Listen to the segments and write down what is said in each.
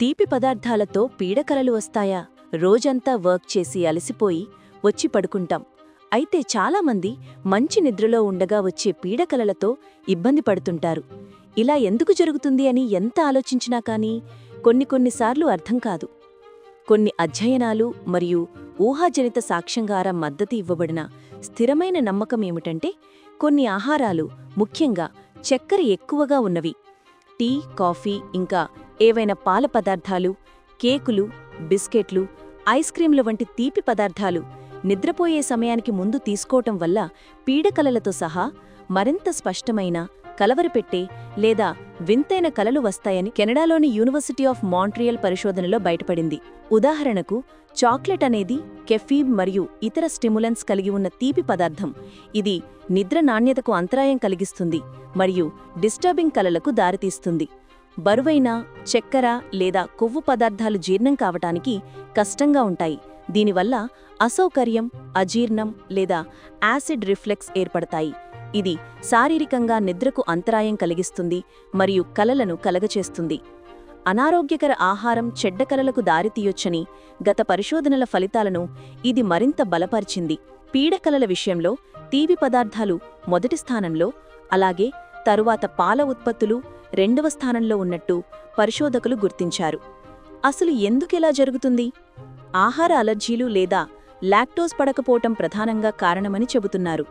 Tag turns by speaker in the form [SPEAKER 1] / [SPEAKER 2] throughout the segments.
[SPEAKER 1] తీపి పదార్థాలతో పీడకలలు వస్తాయా? రోజంతా వర్క్ చేసి అలసిపోయి వచ్చి పడుకుంటాం. అయితే చాలామంది మంచి నిద్రలో ఉండగా వచ్చే పీడకలలతో ఇబ్బంది పడుతుంటారు. ఇలా ఎందుకు జరుగుతుంది అని ఎంత ఆలోచించినా కానీ కొన్ని కొన్నిసార్లు అర్థం కాదు. కొన్ని అధ్యయనాలు మరియు ఊహాజనిత సాక్ష్యంగార మద్దతు ఇవ్వబడిన స్థిరమైన నమ్మకం ఏమిటంటే కొన్ని ఆహారాలు ముఖ్యంగా చక్కెర ఎక్కువగా ఉన్నవి. టీ కాఫీ ఇంకా ఏవైనా పాల పదార్థాలు కేకులు బిస్కెట్లు ఐస్ క్రీంల వంటి తీపి పదార్థాలు నిద్రపోయే సమయానికి ముందు తీసుకోవటం వల్ల పీడకలలతో సహా మరింత స్పష్టమైన కలవరపెట్టే లేదా వింతైన కలలు వస్తాయని కెనడాలోని యూనివర్సిటీ ఆఫ్ మాంట్రియల్ పరిశోధనలో బయటపడింది. ఉదాహరణకు చాక్లెట్ అనేది కెఫీబ్ మరియు ఇతర స్టిములెన్స్ కలిగి ఉన్న తీపి పదార్థం. ఇది నిద్ర నాణ్యతకు అంతరాయం కలిగిస్తుంది మరియు డిస్టర్బింగ్ కలలకు దారితీస్తుంది. బరువైన చక్కెర లేదా కొవ్వు పదార్థాలు జీర్ణం కావటానికి కష్టంగా ఉంటాయి. దీనివల్ల అసౌకర్యం అజీర్ణం లేదా యాసిడ్ రిఫ్లెక్స్ ఏర్పడతాయి. ఇది శారీరకంగా నిద్రకు అంతరాయం కలిగిస్తుంది మరియు కలలను కలగచేస్తుంది. అనారోగ్యకర ఆహారం చెడ్డ కలలకు దారితీయొచ్చని గత పరిశోధనల ఫలితాలను ఇది మరింత బలపరిచింది. పీడకలల విషయంలో తీవి పదార్థాలు మొదటి స్థానంలో అలాగే తరువాత పాల ఉత్పత్తులు రెండవ స్థానంలో ఉన్నట్టు పరిశోధకులు గుర్తించారు. అసలు ఎందుకెలా జరుగుతుంది? ఆహార అలర్జీలు లేదా లాక్టోస్ పడకపోవటం ప్రధానంగా కారణమని చెబుతున్నారు.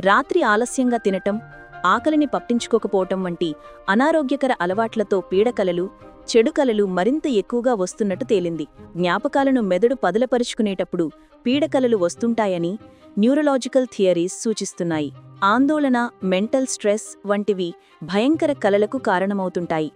[SPEAKER 1] రాత్రి ఆలస్యంగా తినటం ఆకలిని పట్టించుకోకపోవటం వంటి అనారోగ్యకర అలవాట్లతో పీడకలలు చెడుకలలు మరింత ఎక్కువగా వస్తున్నట్టు తేలింది. జ్ఞాపకాలను మెదడు పదలపరుచుకునేటప్పుడు పీడకలలు వస్తుంటాయని న్యూరలాజికల్ థియరీస్ సూచిస్తున్నాయి. ఆందోళన మెంటల్ స్ట్రెస్ వంటివి భయంకర కలలకు కారణమవుతుంటాయి.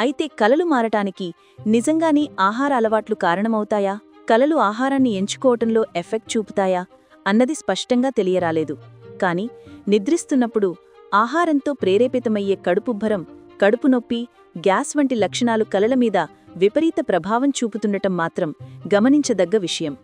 [SPEAKER 1] అయితే కలలు మారటానికి నిజంగానే ఆహార అలవాట్లు కారణమవుతాయా? కలలు ఆహారాన్ని ఎంచుకోవటంలో ఎఫెక్ట్ చూపుతాయా? అన్నది స్పష్టంగా తెలియరాలేదు. కాని నిద్రిస్తున్నప్పుడు ఆహారంతో ప్రేరేపితమయ్యే కడుపుబ్బరం కడుపు నొప్పి గ్యాస్ వంటి లక్షణాలు కలల మీద విపరీత ప్రభావం చూపుతుండటం మాత్రం గమనించదగ్గ విషయం.